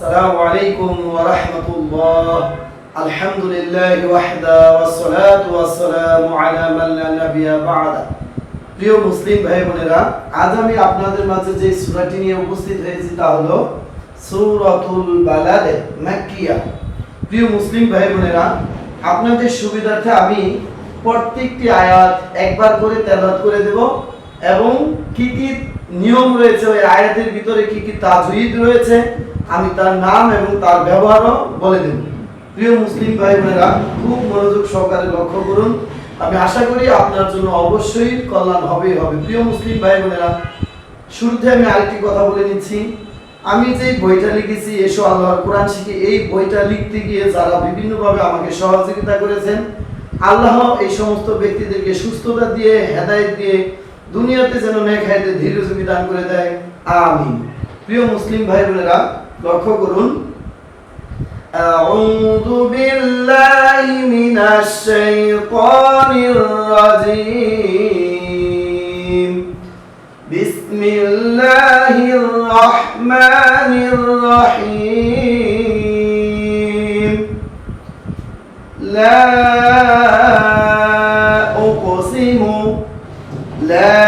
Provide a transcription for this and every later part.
السلام عليكم ورحمة الله الحمد لله وحده والصلاة والسلام على من لا نبي بعد প্রিয় মুসলিম ভাই বোনেরা আজ আমি আপনাদের মাঝে যে সূরাটি নিয়ে উপস্থিত হয়েছি তা হলো সূরাতুল বালাদ মাক্কিয়া প্রিয় মুসলিম ভাই বোনেরা আপনাদের সুবিধার্থে আমি প্রত্যেকটি আয়াত একবার করে তেলাওয়াত করে দেব এবং কি কি নিয়ম রয়েছে ওই আয়াতের ভিতরে কি কি তাজউইদ রয়েছে আমি তার নাম এবং তার ব্যবহারও বলে দেব। প্রিয় মুসলিম ভাই বোনেরা খুব মনোযোগ সহকারে লক্ষ্য করুন। আমি আশা করি আপনার জন্য অবশ্যই কল্যাণ হবেই হবে। প্রিয় মুসলিম ভাই বোনেরা শুরুতে আমি আরেকটি কথা বলে নিচ্ছি। আমি যে বইটা লিখেছি, এসো আল্লাহর কোরআন শিখে এই বইটা লিখতে গিয়ে যারা বিভিন্নভাবে আমাকে সহযোগিতা করেছেন, আল্লাহ এই সমস্ত ব্যক্তিদেরকে সুস্থতা দিয়ে, হেদায়েত দিয়ে দুনিয়াতে যেন নেক হায়াতে ধীরে দান করে দেয়। আমিন। প্রিয় মুসলিম ভাই বোনেরা লক্ষ্য করুন أعوذ بالله من الشيطان الرجيم بسم الله الرحمن الرحيم لا أقسم لا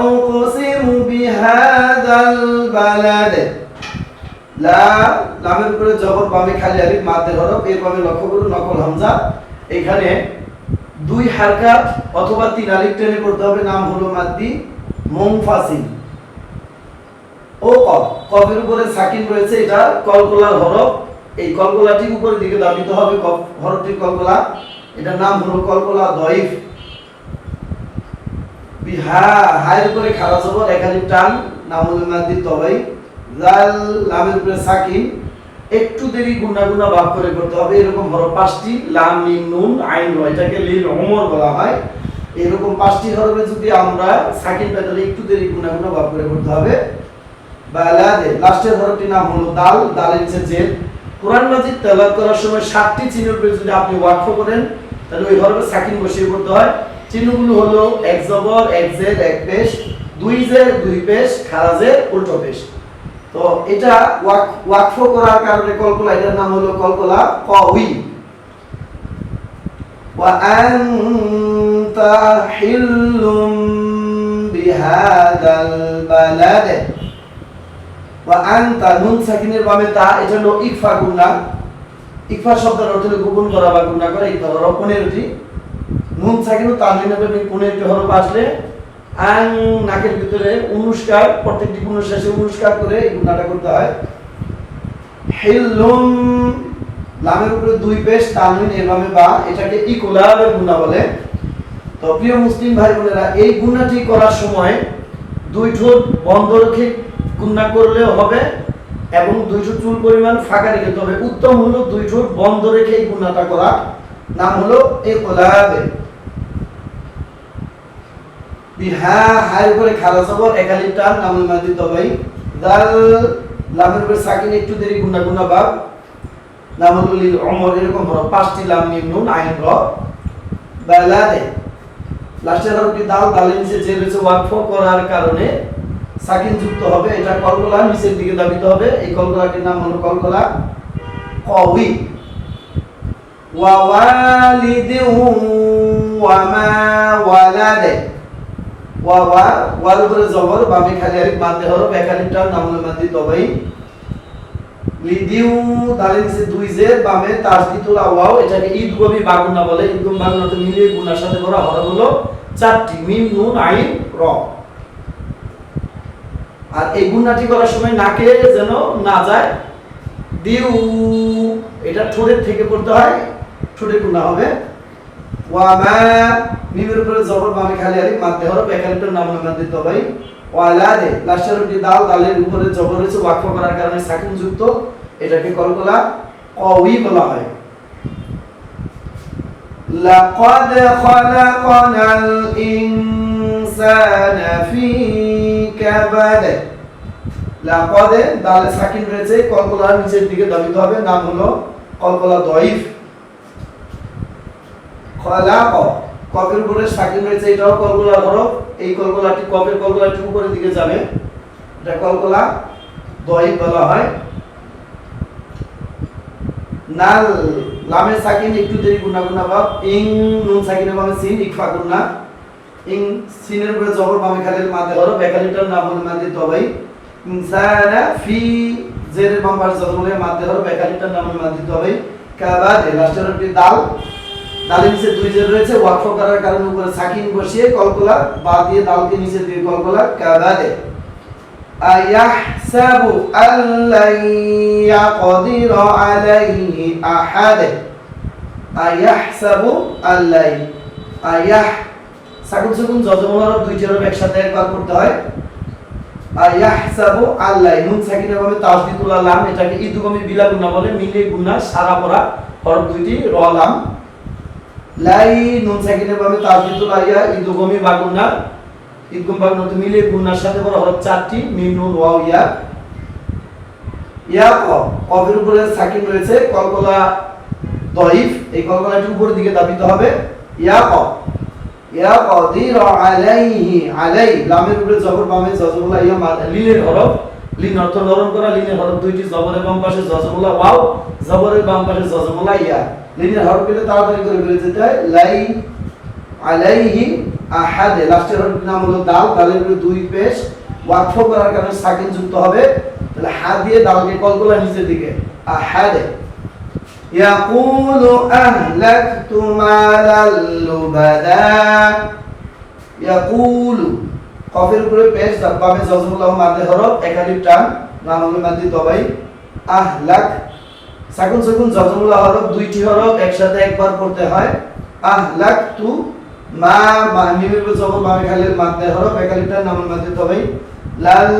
أقسم بهذا البلد লামের উপরে জবর বামে খালি আলিফ হরফ, এর বামে লক্ষ্য করুন, নকল হামজা। এখানে দুই হারকাত অথবা তিন আলিফ টেনে করতে হবে, নাম হলো মাদ্দি, মুনফাসিল। ও কফ কফের উপরে সাকিন রয়েছে, এটা কলকলার হরফ। এই কলকলাটি উপরের দিকে দাবিত হবে, কফ, হরফটির কলকলা এটার নাম হলো কলকলা দইফ বিহা, হায়ের উপরে খাড়া জবর একালি টান, নাম হলো মাদ্দি তবাই জাল লামের উপরে সাকিন, একটু দেরি ভাগ করে করতে হবে, এরকম হরফ পাঁচটি, লাম নুন, আইন এটাকে লিল ওমর বলা হয়। এরকম পাঁচটি হরফে যদি আমরা সাকিন পাই তাহলে একটু দেরি ভাগ করে করতে হবে। লাস্টের নাম হলো দাল দালের নিচে জেদ কোরআন মাজিদ করার সময় সাতটি চিহ্নের উপরে যদি আপনি ওয়াকফ করেন, তাহলে ওই হরফে সাকিন বসিয়ে করতে হয়। চিহ্নগুলো হলো এক জবর, এক জেদ এক পেশ, দুই জের দুই পেশ খারাজের উল্টো পেশ। তো এটা ওয়াকফ করার কারণে কলকলা এটার নাম হলো কলকলা কউই وأنت حل بهذا البلد وأنت নুন সাকিনের বামে তা এটা হলো ইকফা গুণা ইকফা শব্দের অর্থ হলো গোপন করা বা গুণা করা ইকফা হরফ পনেরোটি নুন সাকিন ও তানবিন হবে পনেরোটি হরফ আসলে আং নাকের ভিতরে অনুষ্কার, প্রত্যেকটি শেষে অনুষ্কার করে এই গুণাটা করতে হয়। লামের উপরে দুই পেশ এভাবে বা, এটাকে গুণা বলে। তো প্রিয় মুসলিম ভাই বোনেরা এই গুণাটি করার সময় দুই ঠোঁট বন্ধ রেখে গুণা করলেও হবে এবং দুই চুল পরিমাণ ফাঁকা রেখে তবে উত্তম হলো দুই ঠোঁট বন্ধ রেখে এই গুণাটা করা। নাম হলো ইকুলাবে বিহা হায়ের উপরে খালা জবর একালিপ টান নামুল মাদি তবাই দাল লামের উপরে সাকিন, একটু দেরি গুনা গুনা বাব নামুল ওমর, এরকম হরফ পাঁচটি লাম মিম নুন, আইন র। বালাদে লাস্টের হরফটি দাল দালের নিচে যে রয়েছে ওয়াকফ করার কারণে সাকিন যুক্ত হবে, এটা কলকলা, নিচের দিকে দাবিত হবে, এই কলকলাটির নাম হলো কলকলা কওয়ি ওয়া ওয়ালিদিহু ওয়া মা ওয়ালাদে। ওয়া ওয়া উপরে জবর, বামে খালি আলিফ মানতে হরফ এক আলিফটা নামুল মাদি তবাই লিদিউ দালের নিচে দুই জের বামে তাসদিতুল ওয়াও এটাকে ঈদ গবি বাগুনা বলে ঈদ গবি বাগুনাতে মিলিয়ে গুনার সাথে করা হরফ হলো চারটি, মিম, নুন, আইন র আর এই গুণাটি করার সময় নাকে যেন না যায়, দিউ, এটা ঠোঁটের থেকে পড়তে হয় ঠোঁটে গুণা হবে। ওয়ামা মিমের উপরে জবর বামে খালি আলিফ মাদ্দে হরফ একালিফটার নাম হলো মাদ্দে তবাই ওয়ালাদে লাস্টের উপরে দাল দালের উপরে জবর রয়েছে ওয়াকফ করার কারণে সাকিন যুক্ত এটাকে কলকলা কওয়ি বলা হয় لقد خلقنا الإنسان في كبد লাকদে দালে সাকিন রয়েছে কলকলার নিচের দিকে দাবিত হবে নাম হলো কলকলা দইফ খলাক কফের উপরে সাকিন রয়েছে, এটাও কলকলার হরফ এই কলকলাটি, কফের কলকলাটি উপরের দিকে যাবে। এটা কলকলা দইফ বলা হয়। নাল লামে সাকিন, একটু দেরি গুণা গুণা ভাব। ইং, নুন সাকিনের বামে সিন ইকফা গুণা ইং, সিনের উপরে জবর বামে খালির মাঝে হরফ একালিটার নাম হল মাঝে তবাই। ইনসানা ফি জেরের বাম পাশে জবরের মাঝে হরফ একালিটার নাম হল মাঝে তবাই। কাবাদে, লাস্টের দাল। ডালের নিচে দুই জন রয়েছে ওয়াকফ করার কারণে উপরে সাকিন বসিয়ে কলকলা বা দিয়ে ডালকে নিচে দিয়ে কলকলা কাদালে আয়াহসাবু আল্লাইয়া ইয়াকদির আলাইহি আহাদ। আয়াহসাবু আল্লাই। আয়াহ, সাকুন সুকুন যজমলার দুই জন একসাথে একবার করতে হয়। আয়াহসাবু আল্লাই, নুন সাকিনের ভাবে তাসদিতুল আলাম, এটাকে ইদগমি বিলাগুনা বলে, মিলে গুনা সারা পড়া হরফ দুইটি, র লাই নুন সাকিনের ভাবে তাসদিদুল আইয়া ইদুগমি বা গুণা ইদগুম বা গুণা মিলে গুণার সাথে পড়া হরফ চারটি, মিম, নুন, ওয়াও, ইয়া। ইয়া ক, কফের উপরে সাকিন রয়েছে, কলকলা দইফ, এই কলকলাটি উপরের দিকে দাবিত হবে। ইয়া ক, ইয়া কদির আলাইহি, আলাই, লামের উপরে জবর, বামে জজমুলা ইয়া মা লিনের হরফ। লিন অর্থ নরম করা, লিনের হরফ দুইটি, জবরের বাম পাশে জজমুলা ওয়াও, জবরের বাম পাশে জজমুলা ইয়া লিনের হরফ পেলে তাড়াতাড়ি করে বেরিয়ে যেতে হয় লাই আলাইহি আহাদে লাস্টের হরফের নাম হলো দাল দালের উপরে দুই পেশ ওয়াকফ করার কারণে সাকিন যুক্ত হবে তাহলে হাত দিয়ে দালকে কলকলা নিচের দিকে আহাদে يقول أهلكت مالا لبدا يقول কফের উপরে পেশ বামে জজমুল্লাহ মাদে হরফ একালিফ টান নাম হলো মাদি তবাই আহলাক সাকুন সাকুন জজমুল্লাহ হরফ দুইটি হরফ একসাথে একবার পড়তে হয়। আহলাক তু মা মা উপরে জবর বামে খালির মাদে হরফ একালিফ টান নাম হলো মাদি তবাই। লাল,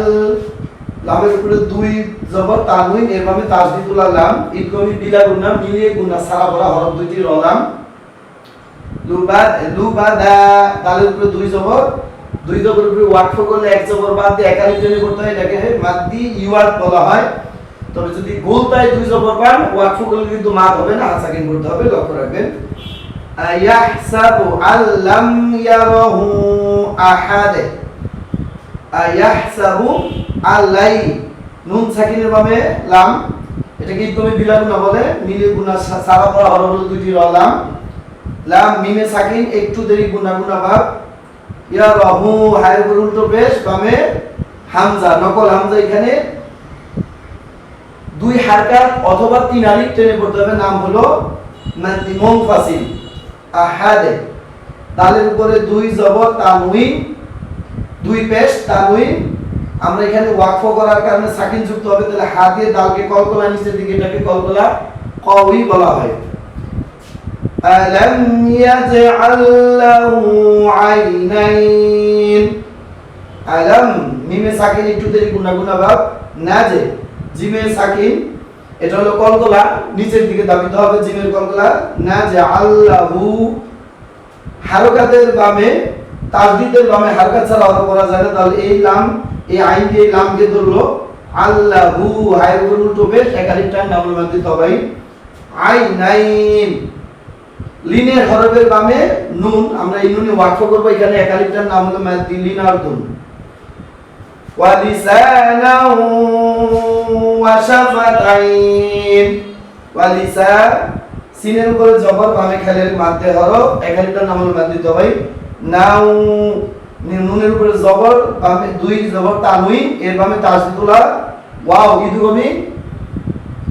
লামের উপরে দুই জবর তানউইন এর ভাবে তাসদিদুল্লাহ লাম ইদগমি বিলা গুনা মিলিয়ে গুনা সারা বড় হরফ দুইটি রলাম লুবাদ লুবাদা দালের উপরে দুই জবর দুই জবর উপরে ওয়াকফ করলে এক জবর বাদ দিয়ে একালিফ টেনে করতে হয়, এটাকে মাদ্দি ইওয়াদ বলা হয়। তবে যদি গোলতায় দুই জবর পান, ওয়াকফ করলে কিন্তু মাদ হবে না হাসাকিন করতে হবে, লক্ষ্য রাখবেন। আয়াহসাবু আল্লাম ইয়ারাহু আহাদে। আয়াহসাবু আল্লাই। নুন সাকিনের বামে লাম এটাকে ইদগমে বিলা গুনা বলে মিলে সা- সারা পড়া হরফ হলো দুইটি র লাম। মিমে সাকিন, একটু দেরি গুনা গুনা ভাব। ইয়া রহু হায়ের উপর উল্টো পেশ, বামে হামজা, নকল হামজা এখানে। দুই হারকাত অথবা তিন আলিফ টেনে পড়তে হবে। নাম হলো মাদ্দি মুনফাসিল, আহাদে। দালের উপরে দুই জবর তানউইন দুই পেশ তানউইন আমরা এখানে ওয়াকফ করার কারণে সাকিন যুক্ত হবে। তাহলে হাত দিয়ে দালকে কলকলা নিচের দিকে এটাকে কলকলা কওয়ি বলা হয়। আলাম ইয়াজআল লাহু আইনাইন। আলাম, মিমে সাকিন একটু দেরি গুনা গুনা ভাব না যে জিমে সাকিন এটা হলো কলকলা নিচের দিকে দাবিতে হবে জিমের কলকলা না যে আল্লাহু, হারকাতের বামে তাসদিদের বামে হারকাত ছাড়া অর্থ করা যায় না। তাহলে এই লাম, এই আইন দিয়ে লামকে ধরলো। আল্লাহু উল্টো বেশ একাধিক টাইম নামুল মাদ্দি তবাই আই নাইন লিনের হরফের বামে নুন, আমরা এই নুনে ওয়াকফ করব, এখানে একালিফটার নাম হলো মাদ্দি লিন ওয়ালিসানা ওয়াশাফাতাইন ওয়ালিসা সিনের উপরে জবর বামে খেলের মাদ্দে হরফ একালিফটার নাম হলো মাদ্দি তবাই নাও নুনের উপরে জবর, বামে দুই জবর তানুইন এর বামে তাসদিদুলা ওয়াও ইদুগমি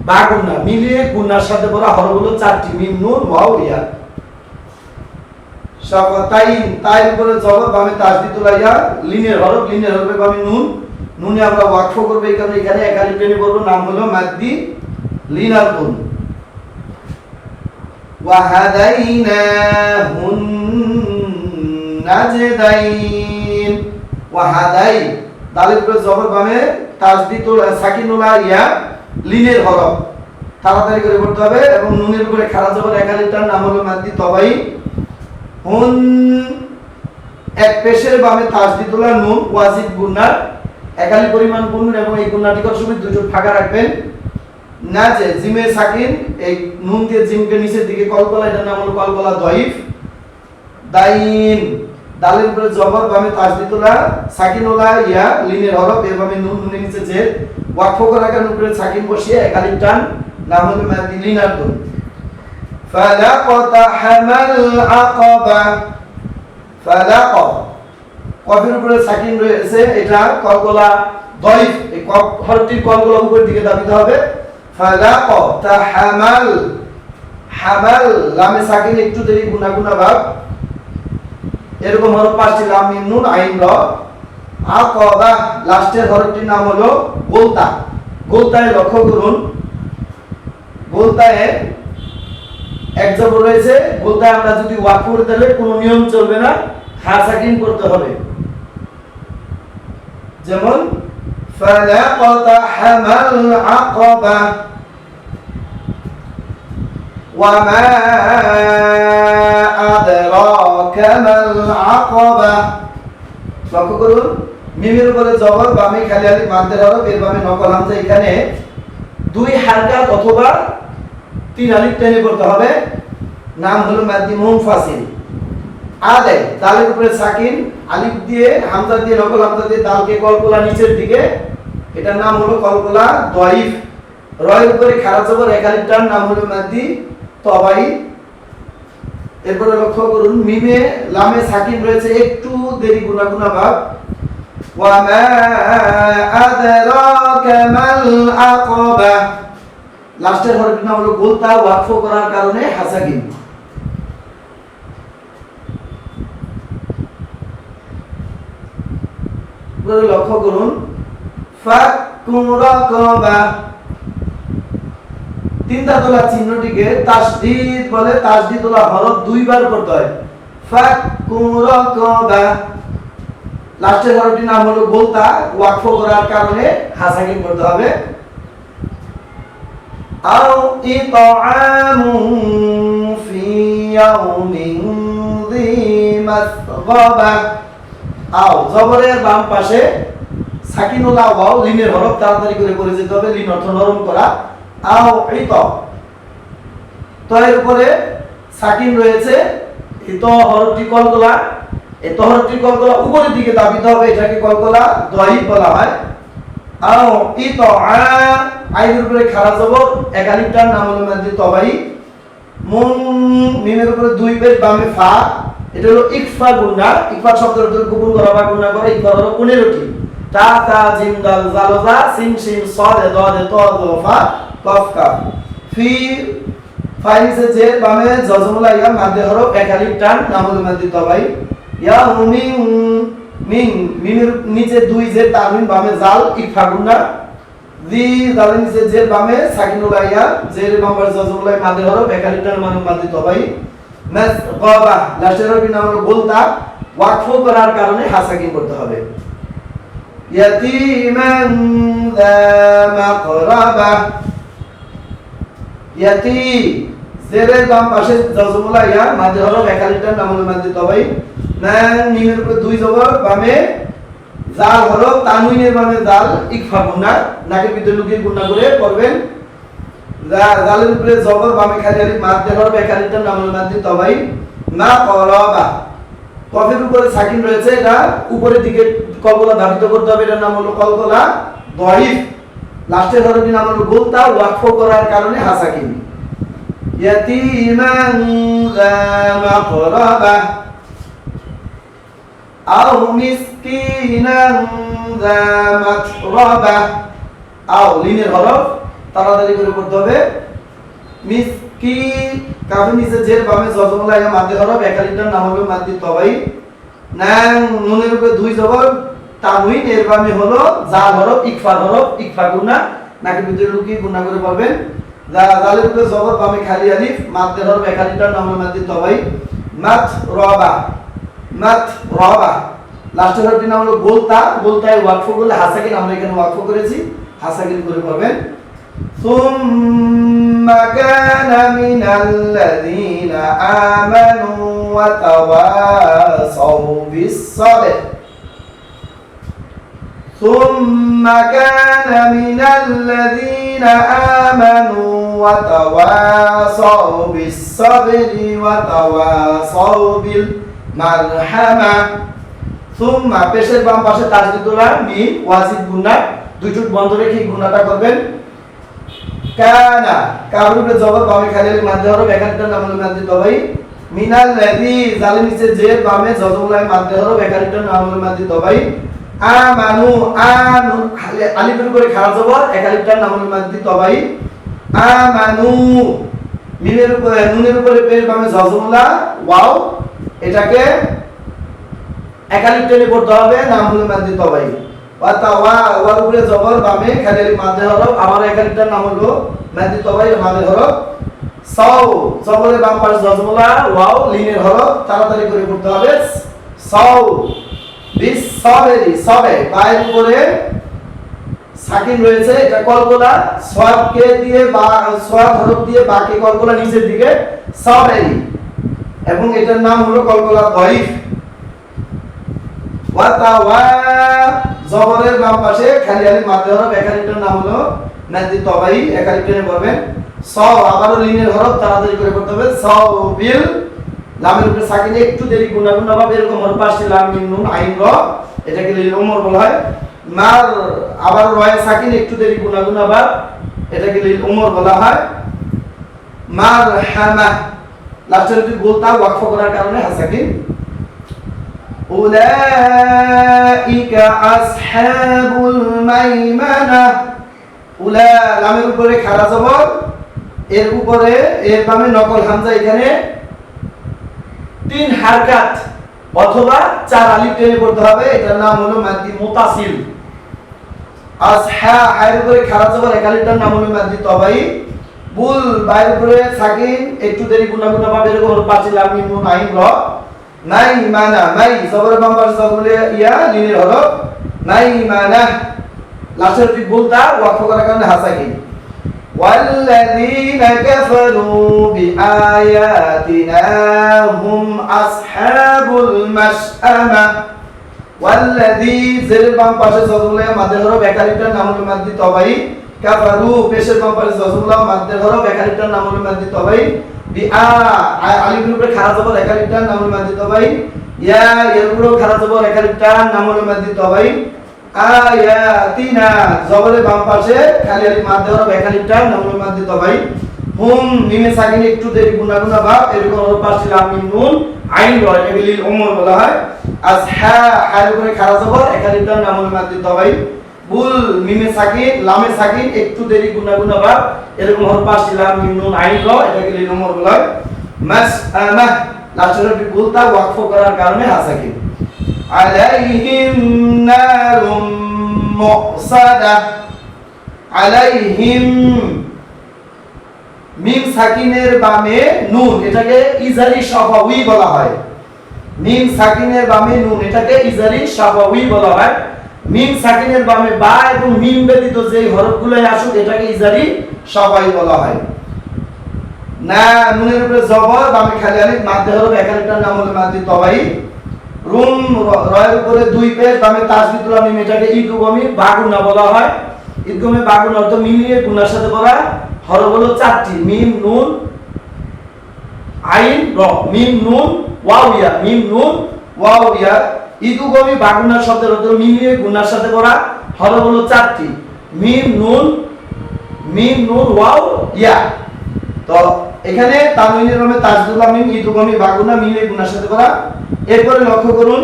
বা গুন্না মিলিয়ে গুন্নার সাথে পড়া হরফগুলো চারটি, মিম, নুন, ওয়াও, ইয়া। শাফাতাইন তাই উপরে জবর বামে তাসদি তুলাইয়া, লিনের হরফ, লিনের হরফে বামে নুন, নুনে আমরা ওয়াকফ করব এই কারণে এখানে এক আলিফ টেনে পড়ব, নাম হলো মাদ্দি, লিন আর নুন। ওয়াহাদাইনাহুন নাজদাইন। ওয়াহাদাই দালের উপরে জবর বামে তাসদি তুলা সাকিনুলা ইয়া লিনের হরফ। তাড়াতাড়ি করে পড়তে হবে এবং নুনের উপরে খারাপ জবর এক আলিফটার নাম হলো মাদ্দি তবাই হুন, এক পেশের বামে তাসদিদুলা নুন ওয়াজিব গুন্নার, একালি পরিমাণ গুণ এবং এই গুন্নাটিকর সময় দুটো ফাঁকা রাখবেন। না যে জিমে সাকিন, এই নুন দিয়ে জিমকে নিচের দিকে কলকলা এটার নাম হলো কলকলা দইফ দাইন, দালের উপরে জবর বামে তাসদিদুলা সাকিনুলা ইয়া, লিনের হরফ, এর বামে নুন, নুনের নিচে যে ওয়াকফ কারণে উপরে সাকিন বসিয়ে একালিক টান, নাম হলো লিনার গুণ ফালাকতাহামাল আকাবা ফালাক কফের উপরে সাকিন রয়েছে, এটা কলকলা দইফ। এই কফ হরফটির কলকলা উপরের দিকে দাবিতে হবে। ফালাকতাহামাল হামাল লামে সাকিন, একটু দেরি, গুনা গুনা ভাব। এরকম হরফ পাঁচটি, লাম নুন, আইন, র। আকাবা, লাস্টের হরফটির নাম হলো গোলতা। গোলতায় লক্ষ্য করুন। গোলতায় এক জবর রয়েছে গোলতায় আমরা যদি ওয়াক করে তাহলে কোনো নিয়ম চলবে না হা সাকিন করতে হবে যেমন فلقتحم العقبة وما أدراك ما العقبة লক্ষ্য করুন মিমের উপরে জবর বামে খালি আলি মানতে হরফ এর বামে নকল হামজা এখানে দুই হারকাত অথবা তিন আলিফ টেনে পড়তে হবে। নাম হলো মাদ্দি মুনফাসিল। আদে দালের উপরে সাকিন, আলিফ দিয়ে, হামজা দিয়ে, নকল হামজা দিয়ে দালকে কলকলা নিচের দিকে। এটার নাম হলো কলকলা দয়িফ। রয়ের উপরে খারাপ জবর এক আলিফটার নাম হলো মাদ্দি তবাই। এরপরে লক্ষ্য করুন, মিমে, লামে সাকিন রয়েছে, একটু দেরি গুনা গুনা ভাব ওয়ামা আদরাকা মাল আকাবা। লাস্টের হরফের নাম হলো গোলতা ওয়াকফ করার কারণে হাসাকিন লক্ষ্য করুন। ফাক্কু রাকাবা। তিনটা তোলা চিহ্নটিকে তাসদিদ বলে, তাসদিদ তোলা হরফ দুইবার করতে হয়। লাস্টের হরফটির নাম হলো গোলতা ওয়াকফ করার কারণে হাসাকিন করতে হবে। আও ইতআমু ফি ইয়াউমিন যী মাসগাবা আও জবরের বাম পাশে সাকিনুল্লাহ ওয়াও লিনের হরফ তাড়াতাড়ি করে পড়ে যেতে হবে লিন অর্থ নরম করা। আও ইত তো এর উপরে সাকিন রয়েছে ইত হরফটি কলকলা এই হরফটি কলকলা উপরের দিকে দাবিতে হবে, এটাকে কলকলা দহিব বলা হয়। আও ইত আ আইনের উপরে খারাপ জবর একালিপটার নাম হলো মাদি তবাই মুন, মিমের উপরে দুই পেজ বামে ফা। এটা হলো ইকফা গুন্না ইকফা শব্দের অর্থ গোপন করা বা গুন্না করা। ইকফা হলো পনেরোটি। তা তা, জিম দাল জালজা সিন সিন সদে দদে ত ফা, কফ ফি ফাইনিসে যে বামে জজমুলা ইয়া মাদ্দে হরফ একালিপ টান নামুল মাদ্দি তবাই ইয়া মিন মিন মিমের নিচে দুই যে তামিম বামে জাল, ইকফা গুন্না দি জালের নিচে যে বামে সাকিনুল ইয়া জের বামে জজমুলা মাদ্দে হরফ একালিপ টান নামুল মাদ্দি তবাই। মাস গাবা লাস্টের হরফ নাম হলো ওয়াকফ করার কারণে হাসাকিন করতে হবে। ইয়াতিমান দা মাকরাবা। ইয়াতি, জেরের বাম পাশে জজমুলা মাঝে হলো একালিটার নাম মাঝে তবাই। মান মিমের উপরে দুই জবর বামে জাল হলো তানউইনের বামে জাল ইকফা গুন্না নাকের ভিতরে লুকিয়ে গুন্না করে পড়বেন। জালের উপরে জবর বামে খালি আলিফ, মাঝে হলো একালিটার নাম হলো মাঝে তবাই। মা করাবা কফের উপরে সাকিন রয়েছে, এটা উপরের দিকে কলকলা ধাবিত করতে হবে, এটার নাম হলো কলকলা। দহিফ। লাস্টের হরফটির নাম হলো গোলতা ওয়াকফ করার কারণে হাসাকিন। ইয়াতিমান যা মাকরাবা আও মিসকিনান যা মাতরাবা। আও লিনের হরফ, তাড়াতাড়ি করে করতে হবে। মিসকি, কাফের নিচে জের বামে জজমলা ইয়া মাদ্দে হরফ একালিটার নাম হবে মাদ্দি তবাই নাং নুনের উপরে দুই জবর তানউইন এর বামে হলো জাল হরফ ইকফা হরফ, ইকফা গুনা নাকের ভিতরে লুকিয়ে গুনা করে বলবেন। জালের উপরে জবর, বামে খালি আলিফ মাদ্দে হরফ একালিটার নাম হবে মাদ্দি তবাই মাত রবা মাত রবা লাস্টের হরফটির নাম হলো গোলতা গোলতায় ওয়াকফ করলে হাসাকিন আমরা এখানে ওয়াকফ করেছি হাসাকিন করে পড়বেন ثم كان من الذين آمنوا وتواصوا بالصبر ثم كان من الذين آمنوا وتواصوا بالصبر وتواصوا মারহামা সুম্মা, পেশের বাম পাশে তাসদিদুলা মিম ওয়াসিদ গুন্না, দুই চুট বন্ধ রেখে গুণাটা করবেন। কানা কাবরুবে জবাব বামে খালিল মাধ্যে হরফ, একাধিকটার নাম হলো মাধ্যে তবাই। মিনাল লাদি জালে নিচে যে বামে জজমলায় মাধ্যে হরফ, একাধিকটার নাম হলো মাধ্যে তবাই। আমানু, আনু আলিফের করে খারা জবর একাধিকটার নাম হলো মাধ্যে তবাই। আমানু, মিনের উপরে নুনের উপরে পেশ বামে জজমলা ওয়াও। এটাকে একালিফ টেনে পড়তে হবে হলো মাদ্দে তবাই। ওয়া, ওয়ার উপরে জবর, বামে খালি মাদ্দে হরফ আমার একালিফটার নাম হলো মাদ্দে তবাই মাদ্দে হরফ সাও। জবরের বাম পাশে জজমুলা, ওয়াও, লিনের হরফ, তাড়াতাড়ি করে পড়তে হবে সাও। বিস সাবেরি, সাবে, পায়ের উপরে সাকিন রয়েছে, এটা কলকলা সোয়াদকে দিয়ে বা, সোয়াব হরফ দিয়ে বাকি কলকলা নিচের দিকে সাবেরি। এবং এটার নাম হলো কলকলা দইফ ওয়াতাওয়া জবরের বাম পাশে খালি আলিফ মাদ্দে হরফ একালিফটার নাম হলো নাদি তবাই। একালিফটারে বলবেন স আবারও লিনের হরফ তাড়াতাড়ি করে করতে হবে। স বিল, লামের উপরে সাকিনে একটু দেরি গুণা গুণা ভাবে এরকম হরফ পাশে লাম, মিম, নুন, আইন র এটাকে লিল উমর বলা হয়। মার, আবার রয়ে সাকিন একটু দেরি গুণা গুণা ভাব এটাকে লিল উমর বলা হয়। মার, হামা লাস্টের যদি বলতা ওয়াকফ করার কারণে হাসাকিন أولئك أصحاب الميمنة উলা লামের উপরে খাড়া জবর এর উপরে এর বামে নকল হামজা এখানে তিন হারকাত অথবা চার আলিফ টেনে পড়তে হবে এটার নাম হলো মাদ্দি মুতাসিল আসহা হায়ের উপরে খাড়া জবর এক আলিফটার নাম হলো মাদ্দি তবাই বুল বাইর উপরে সাকিন একটু দেরি গুনা গুনা ভাবে এরকম হলো পাঁচিল আমি নুন আইন র নাই মানা মাই জবর বাম পাশে জবর ইয়া লিনের হলো নাই মানা লাস্টের তুই বলতা ওয়াকফ করার কারণে হাসাকি والذين كفروا بآياتنا هم أصحاب المشأمة والذي زر বাম পাশে জজমুলা মাদ্দে হরফ একালিফটার নাম হলো মাদ্দি তবাই কাফারু, পেশের পাশে জজমুলা মাদ্দে হরফ একালিফটার নাম হলো মাদ্দি তবাই বি, আ আলিফের উপরে খাড়া জবর একালিফটার নাম হলো মাদ্দি তবাই ইয়া এর উপরে খাড়া জবর একালিফটার নাম হলো মাদ্দি তবাই আয়াতিনা জবরে বাম পাশে, খালি আলিফ মাদ্দে হরফ একালিফটার নাম হলো মাদ্দি তবাই হুম, মিমে সাকিনে একটু দেরি গুনা গুনা ভাব এরকম হরফ পাশে লাম নুন, আইন রয় এটাকে লিল উমর বলা হয়। আসহা হায়ের উপরে খাড়া জবর একালিফটার নাম হলো মাদ্দি তবাই বুল মিমে সাকি লামে সাকি একটু দেরি গুনা গুনা বা এরকম হল হরফা লাম মিম নুন আইন ল এটা কি নম্বর বলা মাস আমা লাস্টের ভুল? তা ওয়াকফ করার কারণে আসাকিন আলাইহিম নারুম মুসাদা আলাইহিম মিম সাকিনের বামে নুন, এটাকে ইজারি সাফাউই বলা হয়। মিম সাকিনের বামে নুন, এটাকে ইজারি সাফাউই বলা হয়। মিম সাকিনের বামে বা এবং মিম ব্যতীত যে হরফগুলো আসুক, এটাকে ইজারি সাফাই বলা হয়। না, নুনের উপরে জবর, বামে খালি আলিফ মাদ্দে হরফ একালিফটার নাম হলো মাদ্দি তবাই। রুম রয়ের উপরে দুই পেশ, বামে তাসবিতুল মিম এটাকে ইদগমি, বাগুনা বলা হয়। ইদগমে, বাগুন অর্থ মিমিয়ে গুনার সাথে বলা হরফ হলো চারটি, মিম, নুন, আইন, র। মিম, নুন, ওয়াও, ইয়া। মিম, নুন, ওয়াও, ইয়া। ইদগমি বাগুনার শব্দের অর্থ মিমিয়ে গুনার সাথে বলা হরফ হলো চারটি। মিম নুন মিম নুন, ওয়াও, ইয়া। তো এখানে তামিলের নামে তাজদুল্লাহ মিম ইদুগমি বাগুনা মিলে গুনার সাথে করা। এরপরে লক্ষ্য করুন,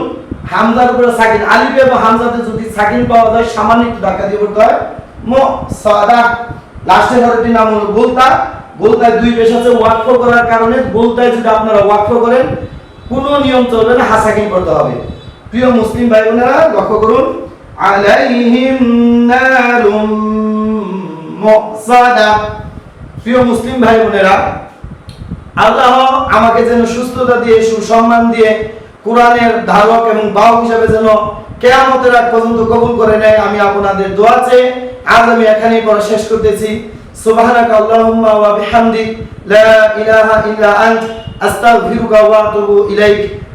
হামজার উপরে সাকিন। আলিফ এবং হামজাতে যদি সাকিন পাওয়া যায়, সামান্য একটু ধাক্কা দিয়ে পড়তে হয়। মো সাদা। লাস্টের হরফটির নাম হলো গোলতা। গোলতায় দুই পেশ আছে, ওয়াকফ করার কারণে গোলতায় যদি আপনারা ওয়াকফ করেন, কোনো নিয়ম চলবে না, হাসাকিন করতে হবে। প্রিয় মুসলিম ভাই বোনেরা লক্ষ্য করুন। আলাইহিম নারুম মুসাদা প্রিয় মুসলিম ভাই বোনেরা আল্লাহ আমাকে যেন সুস্থতা দিয়ে, সুসম্মান দিয়ে কোরআনের ধারক এবং বাহক হিসাবে যেন কেয়ামতের আগ পর্যন্ত কবুল করে নেয়, আমি আপনাদের দোয়া চেয়ে আজ আমি এখানেই পড়া শেষ করতেছি। সুবহানাকা আল্লাহুম্মা ওয়া বিহামদিক, লা ইলাহা ইল্লা আন্ত, আস্তাগফিরুকা ওয়া আতুবু ইলাইক।